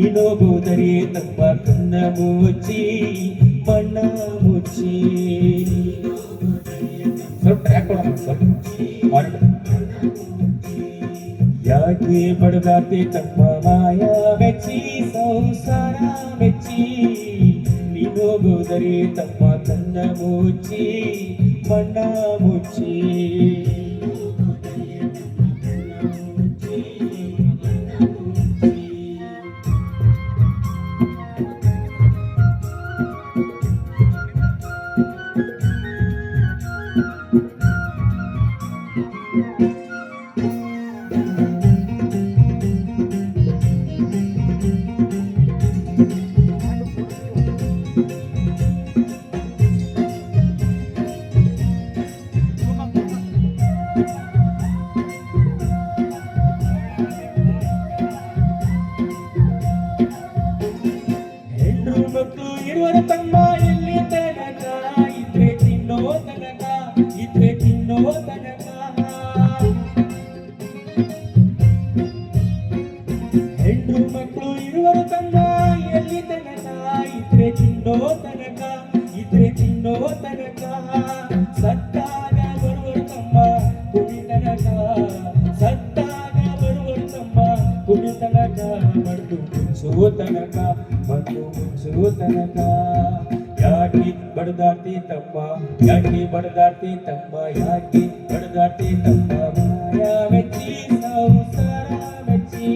ನೀನೋಗೋದರಿ ತಮ್ಮ ಕಣ್ಣ ಮುಚ್ಚಿ ಬಣ್ಣ ಮುಚ್ಚಿ ಸ್ವಲ್ಪ ಟ್ರ್ಯಾಕ್ ಕೊಡೋಣ ಸ್ವಲ್ಪ ಮಾಡಿ. ಯಾಕೆ ಬಡದಾಡ್ತಿ ತಮ್ಮ ಮಾಯ ಮೆಚ್ಚಿ ಸಂಸಾರ ಮೆಚ್ಚಿ ನೀನೋಗೋದರಿ ತಮ್ಮ ಕಣ್ಣ ಮುಚ್ಚಿ ಬಣ್ಣ ಮುಚ್ಚಿ ಇದ್ರೆ ತಿನ್ನೋ ತನಕ. ಹೆಣ್ಣು ಮಕ್ಕಳು ಇರುವರ ತಮ್ಮ ಎಲ್ಲಿ ತನಕ? ಇದ್ರೆ ತಿನ್ನೋ ತನಕ, ಇದ್ರೆ ತಿನ್ನೋ ತನಕ. ಸತ್ತಾಗ ಬರುವರು ತಮ್ಮ ಕುಡಿ ತನಕ. ಸತ್ತಾಗ ಬರುವರು ತಮ್ಮ ಕುಡಿ ತನಕ. ಮಡ್ದು ಮುಚ್ಚುವ ತನಕ ಮಡ್ದು ಮುಚ್ಚುವ ತನಕ. ಯಾಕೆ ಬಡದಾಡ್ತಿ ತಮ್ಮ ಯಾಕೆ ಬಡದಾಡ್ತಿ ತಮ್ಮ ಯಾಕೆ ಬಡದಾಡ್ತಿ ತಮ್ಮ ಮಾಯ ಮೆಚ್ಚಿ ಸಂಸಾರ ಮೆಚ್ಚಿ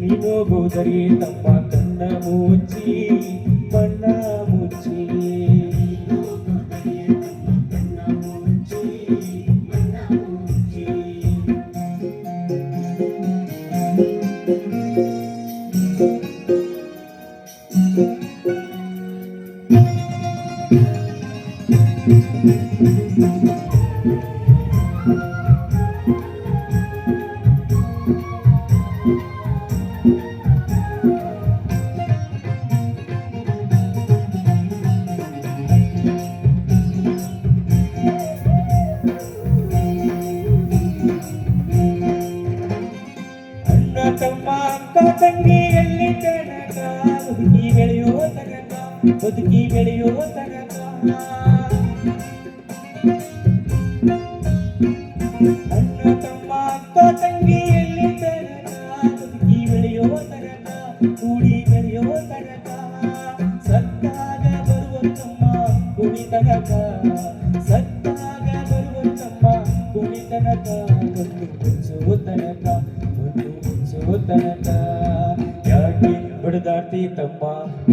ನೀನು ಗೋದರಿ ತಮ್ಮ ಕಣ್ಣ ಮುಚ್ಚಿ ತಂಗಿ ಎಲ್ಲಿ ತನಕ? ಬದುಕಿ ಬೆಳೆಯೋ ತನಕ, ಬದುಕಿ ಬೆಳೆಯೋ ತನಕ. ಅಣ್ಣ, ತಮ್ಮ ತಂಗಿ ಎಲ್ಲಿ ತನಕ? ಬದುಕಿ ಬೆಳೆಯೋ ತನಕ, ಕೂಡಿ ಬೆಳೆಯೋ ತನಕ. ಸತ್ತಾಗ ಬರುವ ತಮ್ಮ ಕುಣಿ ತನಕ, ಸತ್ತಾಗ ಬರುವ ತಮ್ಮ ಕುಣಿ ತನಕ. ತಮ್ಮ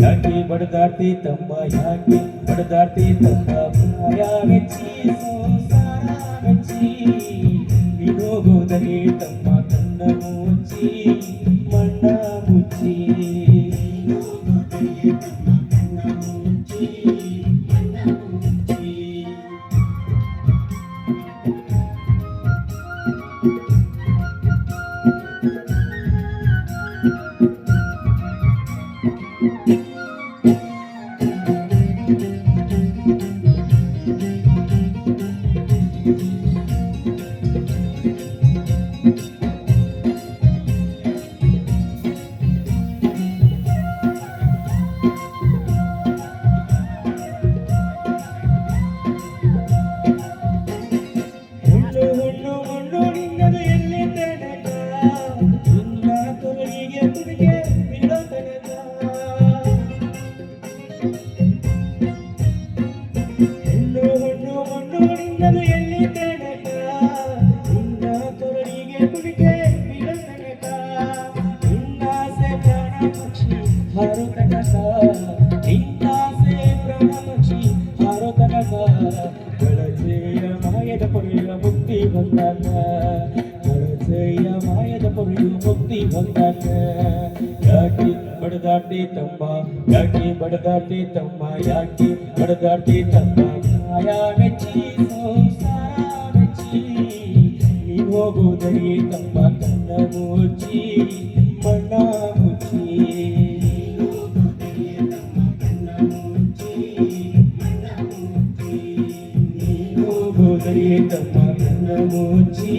ಯಾಕೆ ಬಡದಾಡ್ತಿ ತಮ್ಮ ಯಾಕೆ ಬಡದಾಡ್ತಿ ತಮ್ಮ ಮಾಯ ಮೆಚ್ಚಿ ಸಂಸಾರ ಮೆಚ್ಚಿ ನೀನೋಗೋದರೆ ತಮ್ಮ ಕಣ್ಣ ಮುಚ್ಚಿ ಮಣ್ಣ Música ನಿನ್ನದು ಎಲ್ಲಿ ತನಕ ನಿನ್ನ ತೊರಳಿಗೆ ಕುಡಿಕೆ ಬಿಡೋ ತನಕ? ನಿನ್ನಾಸೆ ಪ್ರಾಣ ಪಕ್ಷಿ ಹಾರೋ ತನಕ? ನಿನ್ನಾಸೆ ಪ್ರಾಣ ಪಕ್ಷಿ ಹಾರೋ ತನಕ? ಮಾಯದ ಪೊರೆಯ ಮುಕ್ತಿ ಬಂದಾಗ? ಕಳಚೆಯ ಮಾಯದ ಪೊರೆಯ ಮುಕ್ತಿ ಬಂದಾಗ? ಯಾಕೆ ಬಡದಾಟಿ ತಮ್ಮ? ಯಾಕೆ ಬಡದಾಟಿ ತಮ್ಮ? ಯಾಕೆ ಬಡದಾಟಿ ತಮ್ಮ? ಮಾಯಾ ಮೆಚ್ಚಿ కమ్మ కన్నమూచి మన్నాముచి నీవు గోదరి కమ్మ కన్నమూచి